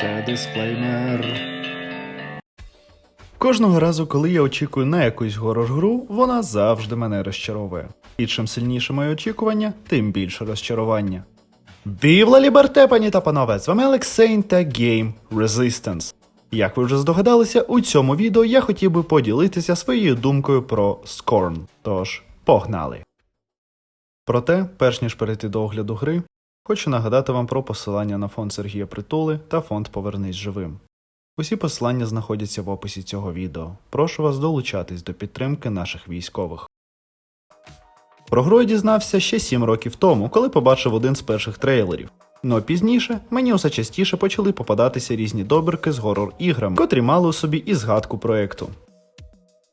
Це дисклеймер. Кожного разу, коли я очікую на якусь горор-гру, вона завжди мене розчаровує. І чим сильніше моє очікування, тим більше розчарування. Вівла Ліберте, пані та панове! З вами Алексейн та Game Resistance. Як ви вже здогадалися, у цьому відео я хотів би поділитися своєю думкою про Scorn. Тож, погнали! Проте, перш ніж перейти до огляду гри, хочу нагадати вам про посилання на фонд Сергія Притули та фонд Повернись живим. Усі посилання знаходяться в описі цього відео. Прошу вас долучатись до підтримки наших військових. Про гру дізнався ще 7 років тому, коли побачив один з перших трейлерів. Ну а пізніше мені усе частіше почали попадатися різні добірки з горор-іграми, котрі мали у собі і згадку проекту.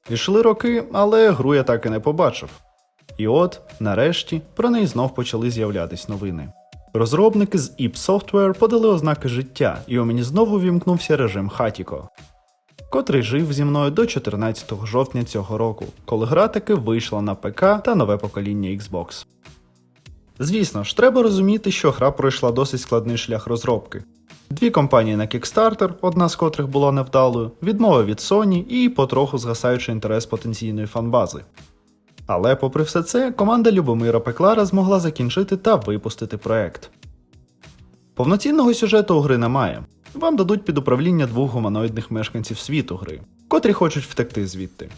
Ішли роки, але гру я так і не побачив. І от, нарешті, про неї знов почали з'являтись новини. Розробники з ip Software подали ознаки життя, і у мені знову вімкнувся режим Хатіко, котрий жив зі мною до 14 жовтня цього року, коли гра таки вийшла на ПК та нове покоління Xbox. Звісно ж, треба розуміти, що гра пройшла досить складний шлях розробки. Дві компанії на Kickstarter, одна з котрих була невдалою, відмова від Sony і потроху згасаючи інтерес потенційної фанбази. Але, попри все це, команда Любомира Пеклара змогла закінчити та випустити проект. Повноцінного сюжету у гри немає. Вам дадуть під управління двох гуманоїдних мешканців світу гри, котрі хочуть втекти звідти.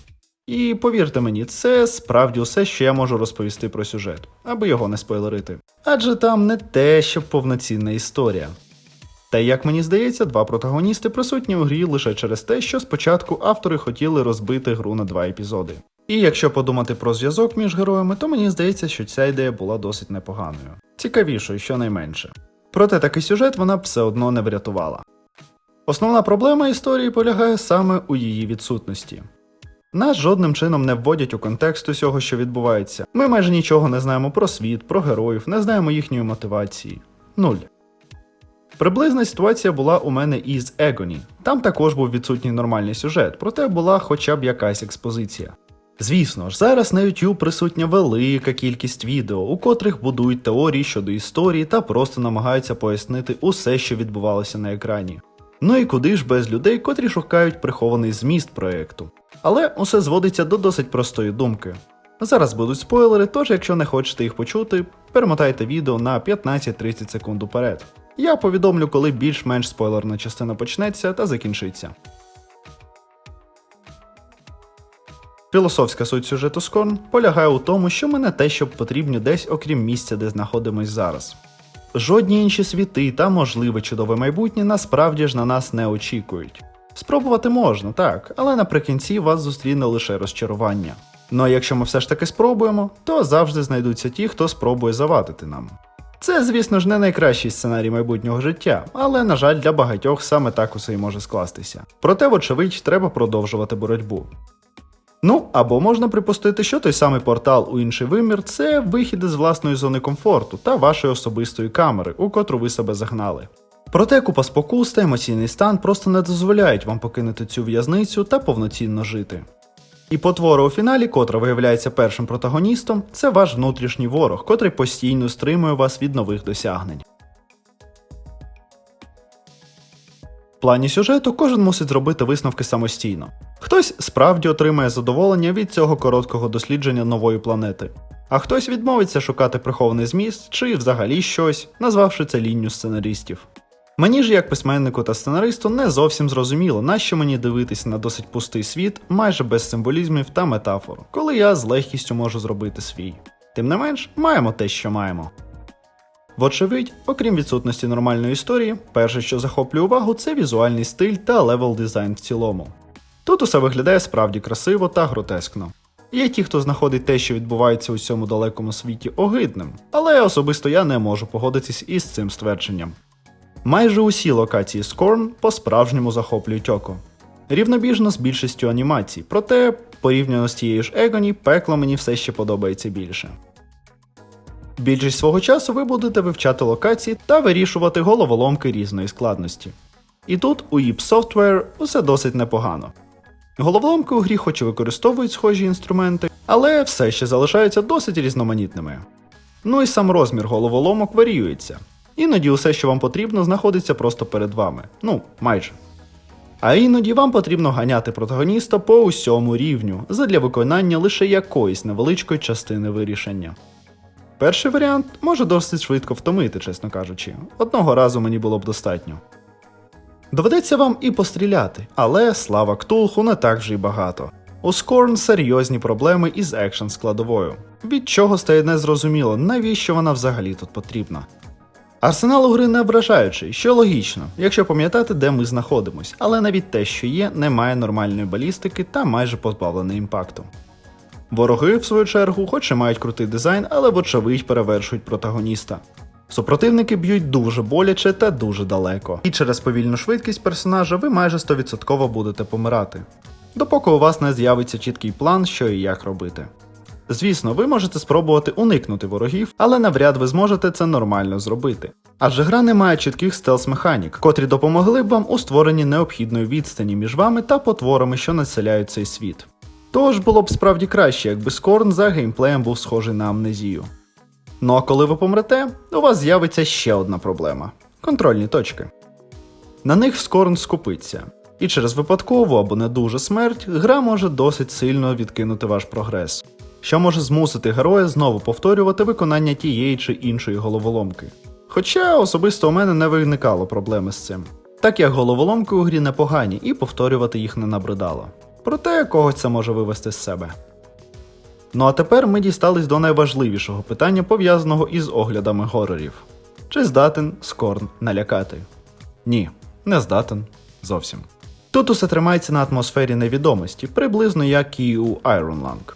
І повірте мені, це справді усе, що я можу розповісти про сюжет, аби його не спойлерити. Адже там не те, що повноцінна історія. Та як мені здається, два протагоністи присутні у грі лише через те, що спочатку автори хотіли розбити гру на два епізоди. І якщо подумати про зв'язок між героями, то мені здається, що ця ідея була досить непоганою, цікавішою, щонайменше. Проте такий сюжет вона б все одно не врятувала. Основна проблема історії полягає саме у її відсутності. Нас жодним чином не вводять у контекст усього, що відбувається. Ми майже нічого не знаємо про світ, про героїв, не знаємо їхньої мотивації. Нуль. Приблизна ситуація була у мене і з Егоні. Там також був відсутній нормальний сюжет, проте була хоча б якась експозиція. Звісно ж, зараз на YouTube присутня велика кількість відео, у котрих будують теорії щодо історії та просто намагаються пояснити усе, що відбувалося на екрані. Ну і куди ж без людей, котрі шукають прихований зміст проєкту. Але усе зводиться до досить простої думки. Зараз будуть спойлери, тож якщо не хочете їх почути, перемотайте відео на 15-30 секунд уперед. Я повідомлю, коли більш-менш спойлерна частина почнеться та закінчиться. Філософська суть сюжету Скорн полягає у тому, що ми не те, щоб потрібні десь окрім місця, де знаходимось зараз. Жодні інші світи та можливе чудове майбутнє насправді ж на нас не очікують. Спробувати можна, так, але наприкінці вас зустріне лише розчарування. Ну а якщо ми все ж таки спробуємо, то завжди знайдуться ті, хто спробує завадити нам. Це, звісно ж, не найкращий сценарій майбутнього життя, але, на жаль, для багатьох саме так усе і може скластися. Проте, вочевидь, треба продовжувати боротьбу. Ну, або можна припустити, що той самий портал у інший вимір це вихід із власної зони комфорту та вашої особистої камери, у котру ви себе загнали. Проте купа спокус та емоційний стан просто не дозволяють вам покинути цю в'язницю та повноцінно жити. І потвора у фіналі, котра виявляється першим протагоністом, це ваш внутрішній ворог, котрий постійно стримує вас від нових досягнень. В плані сюжету кожен мусить зробити висновки самостійно. Хтось справді отримає задоволення від цього короткого дослідження нової планети, а хтось відмовиться шукати прихований зміст чи взагалі щось, назвавши це лінню сценаристів. Мені ж, як письменнику та сценаристу, не зовсім зрозуміло, нащо мені дивитись на досить пустий світ, майже без символізмів та метафор, коли я з легкістю можу зробити свій. Тим не менш, маємо те, що маємо. Вочевидь, окрім відсутності нормальної історії, перше, що захоплює увагу, це візуальний стиль та левел дизайн в цілому. Тут усе виглядає справді красиво та гротескно. Є ті, хто знаходить те, що відбувається у цьому далекому світі, огидним, але особисто я не можу погодитись із цим ствердженням. Майже усі локації Scorn по-справжньому захоплюють око. Рівнобіжно з більшістю анімацій, проте, порівняно з тією ж Егоні, пекло мені все ще подобається більше. Більшість свого часу ви будете вивчати локації та вирішувати головоломки різної складності. І тут у Ip Software усе досить непогано. Головоломки у грі хоч і використовують схожі інструменти, але все ще залишаються досить різноманітними. Ну і сам розмір головоломок варіюється. Іноді усе, що вам потрібно, знаходиться просто перед вами. Ну, майже. А іноді вам потрібно ганяти протагоніста по усьому рівню задля виконання лише якоїсь невеличкої частини вирішення. Перший варіант може досить швидко втомити, чесно кажучи. Одного разу мені було б достатньо. Доведеться вам і постріляти, але слава Ктулху не так вже й багато. У Скорн серйозні проблеми із екшн складовою, від чого стає незрозуміло, навіщо вона взагалі тут потрібна. Арсенал у гри не вражаючий, що логічно, якщо пам'ятати, де ми знаходимось, але навіть те, що є, не має нормальної балістики та майже позбавлений імпакту. Вороги, в свою чергу, хоч і мають крутий дизайн, але вочевидь перевершують протагоніста. Супротивники б'ють дуже боляче та дуже далеко, і через повільну швидкість персонажа ви майже 100% будете помирати, допоки у вас не з'явиться чіткий план, що і як робити. Звісно, ви можете спробувати уникнути ворогів, але навряд ви зможете це нормально зробити. Адже гра не має чітких стелс-механік, котрі допомогли б вам у створенні необхідної відстані між вами та потворами, що населяють цей світ. Тож було б справді краще, якби Скорн за геймплеєм був схожий на амнезію. Ну а коли ви помрете, у вас з'явиться ще одна проблема контрольні точки. На них Скорн скупиться, і через випадкову або не дуже смерть гра може досить сильно відкинути ваш прогрес, що може змусити героя знову повторювати виконання тієї чи іншої головоломки. Хоча особисто у мене не виникало проблеми з цим, так як головоломки у грі непогані і повторювати їх не набридало. Проте когось це може вивести з себе. Ну а тепер ми дістались до найважливішого питання, пов'язаного із оглядами горорів. Чи здатен Скорн налякати? Ні, не здатен зовсім. Тут усе тримається на атмосфері невідомості, приблизно як і у Iron Lung.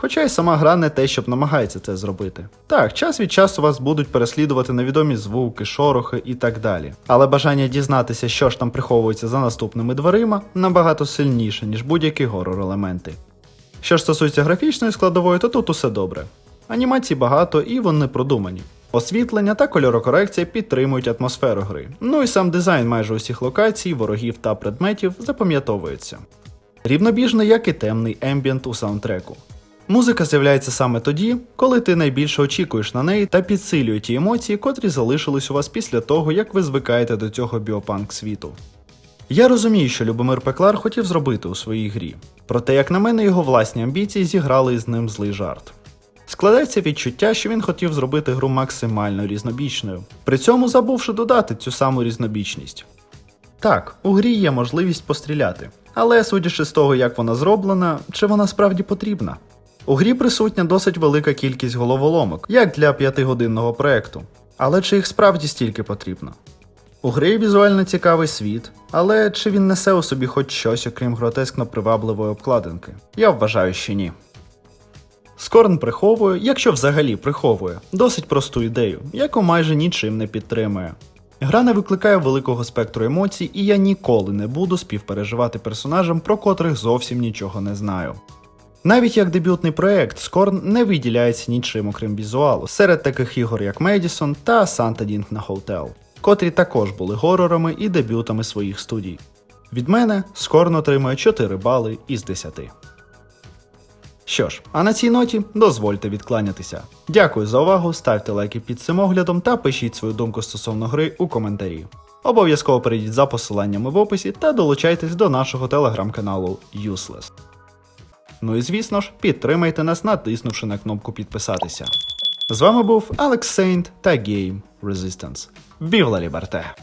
Хоча й сама гра не те, щоб намагається це зробити. Так, час від часу вас будуть переслідувати невідомі звуки, шорохи і так далі. Але бажання дізнатися, що ж там приховується за наступними дверима, набагато сильніше, ніж будь-які горор-елементи. Що ж стосується графічної складової, то тут усе добре. Анімацій багато і вони продумані. Освітлення та кольорокорекція підтримують атмосферу гри. Ну і сам дизайн майже усіх локацій, ворогів та предметів запам'ятовується. Рівнобіжно, як і темний ембієнт у саундтреку. Музика з'являється саме тоді, коли ти найбільше очікуєш на неї та підсилює ті емоції, котрі залишились у вас після того, як ви звикаєте до цього біопанк світу. Я розумію, що Любомир Пеклар хотів зробити у своїй грі, проте, як на мене, його власні амбіції зіграли із ним злий жарт. Складається відчуття, що він хотів зробити гру максимально різнобічною, при цьому забувши додати цю саму різнобічність. Так, у грі є можливість постріляти, але судячи з того, як вона зроблена, чи вона справді потрібна. У грі присутня досить велика кількість головоломок, як для п'ятигодинного проекту. Але чи їх справді стільки потрібно? У гри візуально цікавий світ, але чи він несе у собі хоч щось, окрім гротескно привабливої обкладинки? Я вважаю, що ні. Скорн приховує, якщо взагалі приховує, досить просту ідею, яку майже нічим не підтримує. Гра не викликає великого спектру емоцій, і я ніколи не буду співпереживати персонажам, про котрих зовсім нічого не знаю. Навіть як дебютний проект, Скорн не виділяється нічим окрім візуалу, серед таких ігор як Медісон та Santa на Hotel, котрі також були горорами і дебютами своїх студій. Від мене Скорн отримує 4 бали із 10. Що ж, а на цій ноті дозвольте відкланятися. Дякую за увагу, ставте лайки під цим оглядом та пишіть свою думку стосовно гри у коментарі. Обов'язково перейдіть за посиланнями в описі та долучайтесь до нашого телеграм-каналу Useless. Ну і звісно ж, підтримайте нас, натиснувши на кнопку підписатися. З вами був Алекс Сейнт та Гейм Резистенс. Бівла Ліберте!